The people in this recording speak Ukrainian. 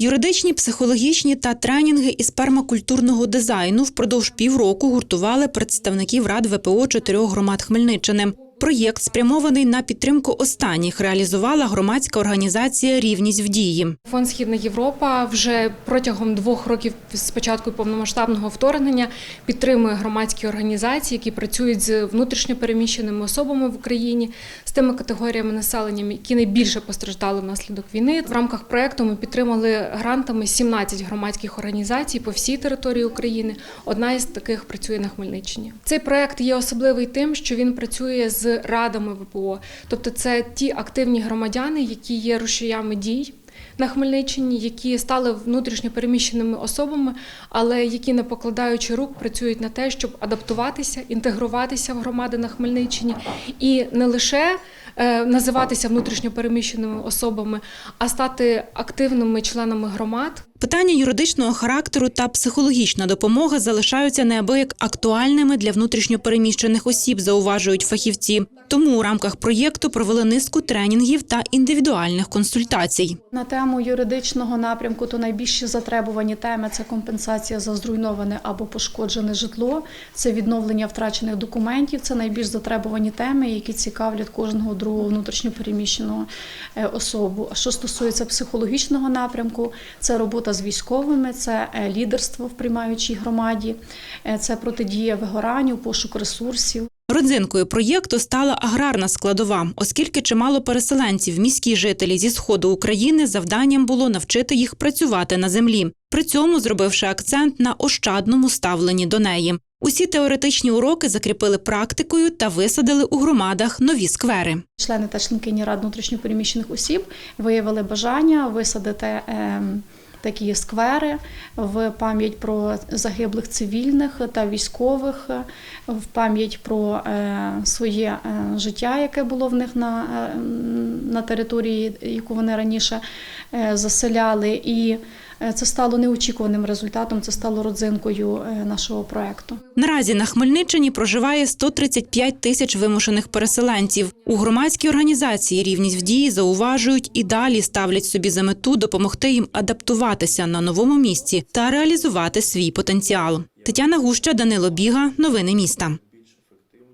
Юридичні, психологічні та тренінги із пермакультурного дизайну впродовж півроку гуртували представників рад ВПО чотирьох громад Хмельниччини. Проєкт, спрямований на підтримку останніх, реалізувала громадська організація Рівність в дії. Фонд Східна Європа вже протягом двох років з початку повномасштабного вторгнення підтримує громадські організації, які працюють з внутрішньо переміщеними особами в Україні, з тими категоріями населення, які найбільше постраждали внаслідок війни. В рамках проекту ми підтримали грантами 17 громадських організацій по всій території України. Одна із таких працює на Хмельниччині. Цей проект є особливий тим, що він працює з радами ВПО, тобто це ті активні громадяни, які є рушіями дій на Хмельниччині, які стали внутрішньо переміщеними особами, але які, не покладаючи рук, працюють на те, щоб адаптуватися, інтегруватися в громади на Хмельниччині і не лише е, називатися внутрішньо переміщеними особами, а стати активними членами громад. Питання юридичного характеру та психологічна допомога залишаються неабияк актуальними для внутрішньопереміщених осіб, зауважують фахівці. Тому у рамках проєкту провели низку тренінгів та індивідуальних консультацій. На тему юридичного напрямку то найбільші затребувані теми це компенсація за зруйноване або пошкоджене житло, це відновлення втрачених документів. Це найбільш затребувані теми, які цікавлять кожного другого внутрішньопереміщеного е, особу. А що стосується психологічного напрямку, це робота з військовими, це е, лідерство в приймаючій громаді, е, це протидія вигоранню, пошук ресурсів. Родзинкою проєкту стала аграрна складова, оскільки чимало переселенців, міські жителі зі сходу України, завданням було навчити їх працювати на землі, при цьому зробивши акцент на ощадному ставленні до неї. Усі теоретичні уроки закріпили практикою та висадили у громадах нові сквери. Члени та членкині рад внутрішньопереміщених осіб виявили бажання висадити ем, такі сквери в пам'ять про загиблих цивільних та військових, в пам'ять про е, своє е, життя, яке було в них на, е, на території, яку вони раніше заселяли. І це стало неочікуваним результатом, це стало родзинкою е, нашого проекту. Наразі на Хмельниччині проживає 135 тисяч вимушених переселенців. У громадській організації рівність в дії зауважують і далі ставлять собі за мету допомогти їм адаптуватися на новому місці та реалізувати свій потенціал. Тетяна Гуща, Данило Біга, новини міста.